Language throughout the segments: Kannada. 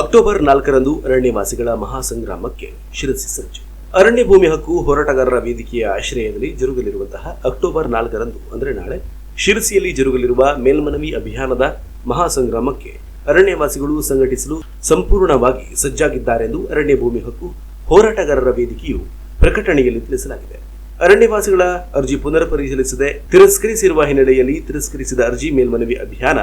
ಅಕ್ಟೋಬರ್ ನಾಲ್ಕರಂದು ಅರಣ್ಯವಾಸಿಗಳ ಮಹಾಸಂಗ್ರಾಮಕ್ಕೆ ಶಿರಸಿ ಸಜ್ಜು ಅರಣ್ಯ ಭೂಮಿ ಹಕ್ಕು ಹೋರಾಟಗಾರರ ವೇದಿಕೆಯ ಆಶ್ರಯದಲ್ಲಿ ಜರುಗಲಿರುವಂತಹ ಅಕ್ಟೋಬರ್ ನಾಲ್ಕರಂದು, ಅಂದರೆ ನಾಳೆ, ಶಿರಸಿಯಲ್ಲಿ ಜರುಗಲಿರುವ ಮೇಲ್ಮನವಿ ಅಭಿಯಾನದ ಮಹಾಸಂಗ್ರಾಮಕ್ಕೆ ಅರಣ್ಯವಾಸಿಗಳು ಸಂಘಟಿಸಲು ಸಂಪೂರ್ಣವಾಗಿ ಸಜ್ಜಾಗಿದ್ದಾರೆಂದು ಅರಣ್ಯ ಭೂಮಿ ಹಕ್ಕು ಹೋರಾಟಗಾರರ ವೇದಿಕೆಯು ಪ್ರಕಟಣೆಯಲ್ಲಿ ತಿಳಿಸಲಾಗಿದೆ. ಅರಣ್ಯವಾಸಿಗಳ ಅರ್ಜಿ ಪುನರ್ ಪರಿಶೀಲಿಸದೆ ತಿರಸ್ಕರಿಸಿರುವ ಹಿನ್ನೆಲೆಯಲ್ಲಿ ತಿರಸ್ಕರಿಸಿದ ಅರ್ಜಿ ಮೇಲ್ಮನವಿ ಅಭಿಯಾನ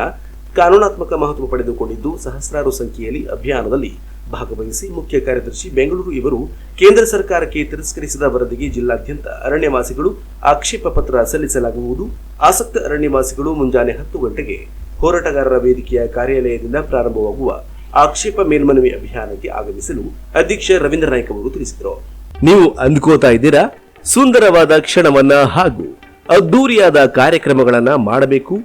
ಕಾನೂನಾತ್ಮಕ ಮಹತ್ವ ಪಡೆದುಕೊಂಡಿದ್ದು ಸಹಸ್ರಾರು ಸಂಖ್ಯೆಯಲ್ಲಿ ಅಭಿಯಾನದಲ್ಲಿ ಭಾಗವಹಿಸಿ ಮುಖ್ಯ ಕಾರ್ಯದರ್ಶಿ ಬೆಂಗಳೂರು ಇವರು ಕೇಂದ್ರ ಸರ್ಕಾರಕ್ಕೆ ತಿರಸ್ಕರಿಸಿದ ವರದಿಗೆ ಜಿಲ್ಲಾದ್ಯಂತ ಅರಣ್ಯವಾಸಿಗಳು ಆಕ್ಷೇಪ ಪತ್ರ ಸಲ್ಲಿಸಲಾಗುವುದು. ಆಸಕ್ತ ಅರಣ್ಯವಾಸಿಗಳು ಮುಂಜಾನೆ ಹತ್ತು ಗಂಟೆಗೆ ಹೋರಾಟಗಾರರ ವೇದಿಕೆಯ ಕಾರ್ಯಾಲಯದಿಂದ ಪ್ರಾರಂಭವಾಗುವ ಆಕ್ಷೇಪ ಮೇಲ್ಮನವಿ ಅಭಿಯಾನಕ್ಕೆ ಆಗಮಿಸಲು ಅಧ್ಯಕ್ಷ ರವೀಂದ್ರ ನಾಯ್ಕ ಅವರು ತಿಳಿಸಿದರು. ನೀವು ಅಂದ್ಕೋತಾ ಇದ್ದೀರಾ? ಸುಂದರವಾದ ಕ್ಷಣವನ್ನ ಹಾಗೂ ಅದ್ದೂರಿಯಾದ ಕಾರ್ಯಕ್ರಮಗಳನ್ನ ಮಾಡಬೇಕು.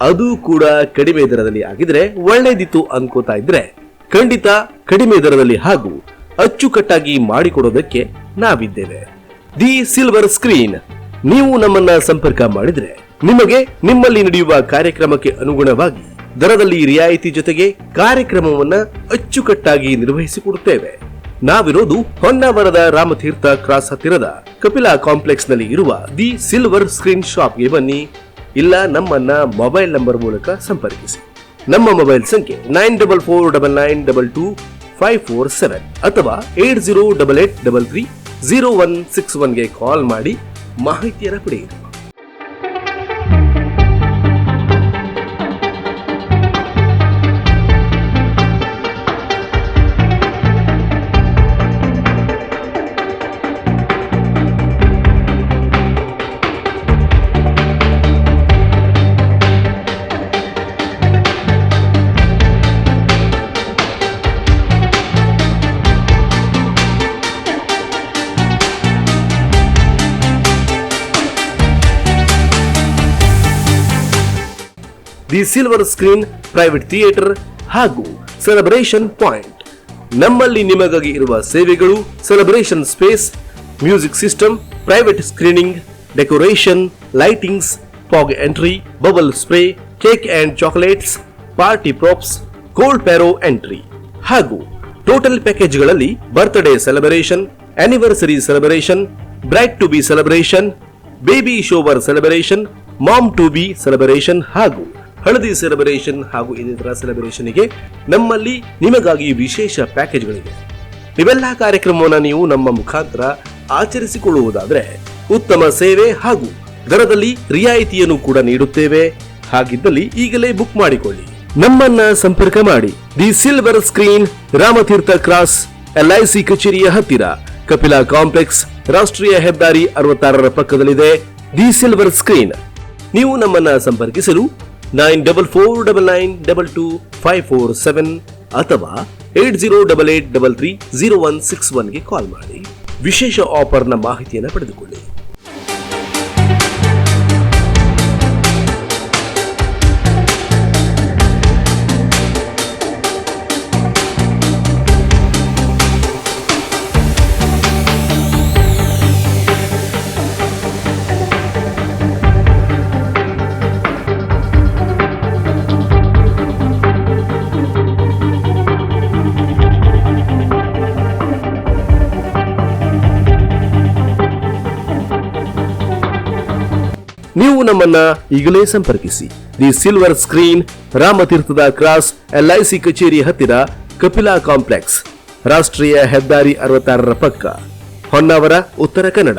ಅದು ಕೂಡ ಕಡಿಮೆ ದರದಲ್ಲಿ ಆಗಿದ್ರೆ ಒಳ್ಳೇದಿತ್ತು ಅನ್ಕೋತಾ ಇದ್ರೆ ಖಂಡಿತ ಕಡಿಮೆ ದರದಲ್ಲಿ ಹಾಗೂ ಅಚ್ಚುಕಟ್ಟಾಗಿ ಮಾಡಿಕೊಡೋದಕ್ಕೆ ನಾವಿದ್ದೇವೆ. ದಿ ಸಿಲ್ವರ್ ಸ್ಕ್ರೀನ್ ನೀವು ನಮ್ಮನ್ನ ಸಂಪರ್ಕ ಮಾಡಿದ್ರೆ ನಿಮಗೆ ನಿಮ್ಮಲ್ಲಿ ನಡೆಯುವ ಕಾರ್ಯಕ್ರಮಕ್ಕೆ ಅನುಗುಣವಾಗಿ ದರದಲ್ಲಿ ರಿಯಾಯಿತಿ ಜೊತೆಗೆ ಕಾರ್ಯಕ್ರಮವನ್ನ ಅಚ್ಚುಕಟ್ಟಾಗಿ ನಿರ್ವಹಿಸಿಕೊಡುತ್ತೇವೆ. ನಾವಿರೋದು ಹೊನ್ನಾವರದ ರಾಮತೀರ್ಥ ಕ್ರಾಸ್ ಹತ್ತಿರದ ಕಪಿಲಾ ಕಾಂಪ್ಲೆಕ್ಸ್ನಲ್ಲಿ ಇರುವ ದಿ ಸಿಲ್ವರ್ ಸ್ಕ್ರೀನ್ ಶಾಪ್ಗೆ ಬನ್ನಿ. ಇಲ್ಲ, ನಮ್ಮನ್ನ ಮೊಬೈಲ್ ನಂಬರ್ ಮೂಲಕ ಸಂಪರ್ಕಿಸಿ. ನಮ್ಮ ಮೊಬೈಲ್ ಸಂಖ್ಯೆ nine double four double nine double two five four seven ಅಥವಾ eight zero double eight double three zero one six ಒನ್ಗೆ call ಮಾಡಿ ಮಾಹಿತಿಯನ್ನು ಪಡೆಯಿರಿ. The silver screen private theatre ಹಾಗೂ ಸೆಲೆಬ್ರೇಷನ್ ಪಾಯಿಂಟ್. ನಮ್ಮಲ್ಲಿ ನಿಮಗಾಗಿ ಇರುವ ಸೇವೆಗಳು celebration space, music system, private screening, decoration, lightings, fog entry, bubble spray, cake and chocolates, party props, cold pyro entry. ಹಾಗೂ total ಪ್ಯಾಕೇಜ್ಗಳಲ್ಲಿ birthday celebration anniversary celebration, bride to be celebration, baby shower celebration, mom to be celebration ಹಾಗೂ ಹಳದಿ ಸೆಲೆಬ್ರೇಷನ್ ಹಾಗೂ ಇನ್ನಿತರ ಸೆಲೆಬ್ರೇಷನ್ಗೆ ನಮ್ಮಲ್ಲಿ ನಿಮಗಾಗಿ ವಿಶೇಷ ಪ್ಯಾಕೇಜ್ಗಳಿವೆ ಇವೆಲ್ಲ ಕಾರ್ಯಕ್ರಮವನ್ನು ನೀವು ನಮ್ಮ ಮುಖಾಂತರ ಆಚರಿಸಿಕೊಳ್ಳುವುದಾದರೆ ಉತ್ತಮ ಸೇವೆ ಹಾಗೂ ದರದಲ್ಲಿ ರಿಯಾಯಿತಿಯನ್ನು ಕೂಡ ನೀಡುತ್ತೇವೆ. ಹಾಗಿದ್ದಲ್ಲಿ ಈಗಲೇ ಬುಕ್ ಮಾಡಿಕೊಳ್ಳಿ. ನಮ್ಮನ್ನ ಸಂಪರ್ಕ ಮಾಡಿ. The silver screen Ramatirtha cross LIC ಕಚೇರಿಯ ಹತ್ತಿರ. ಕಪಿಲಾ ಕಾಂಪ್ಲೆಕ್ಸ್ ರಾಷ್ಟ್ರೀಯ ಹೆದ್ದಾರಿ ಅರವತ್ತಾರರ ಪಕ್ಕದಲ್ಲಿದೆ. ದಿ ಸಿಲ್ವರ್ ಸ್ಕ್ರೀನ್ ನೀವು ನಮ್ಮನ್ನ ಸಂಪರ್ಕಿಸಲು nine double four double nine double two five four seven ಅಥವಾ eight zero double eight double three zero one six ಒನ್ಗೆ call ಮಾಡಿ. ವಿಶೇಷ ಆಫರ್ನ ಮಾಹಿತಿಯನ್ನು ಪಡೆದುಕೊಳ್ಳಿ. ನೀವು ನಮ್ಮನ್ನ ಈಗಲೇ ಸಂಪರ್ಕಿಸಿ. ದಿ ಸಿಲ್ವರ್ ಸ್ಕ್ರೀನ್ ರಾಮತೀರ್ಥದ ಕ್ರಾಸ್ ಎಲ್ಐಸಿ ಕಚೇರಿ ಹತ್ತಿರ ಕಪಿಲಾ ಕಾಂಪ್ಲೆಕ್ಸ್, ರಾಷ್ಟ್ರೀಯ ಹೆದ್ದಾರಿ ಅರವತ್ತಾರರ ಪಕ್ಕ, ಹೊನ್ನಾವರ, ಉತ್ತರ ಕನ್ನಡ.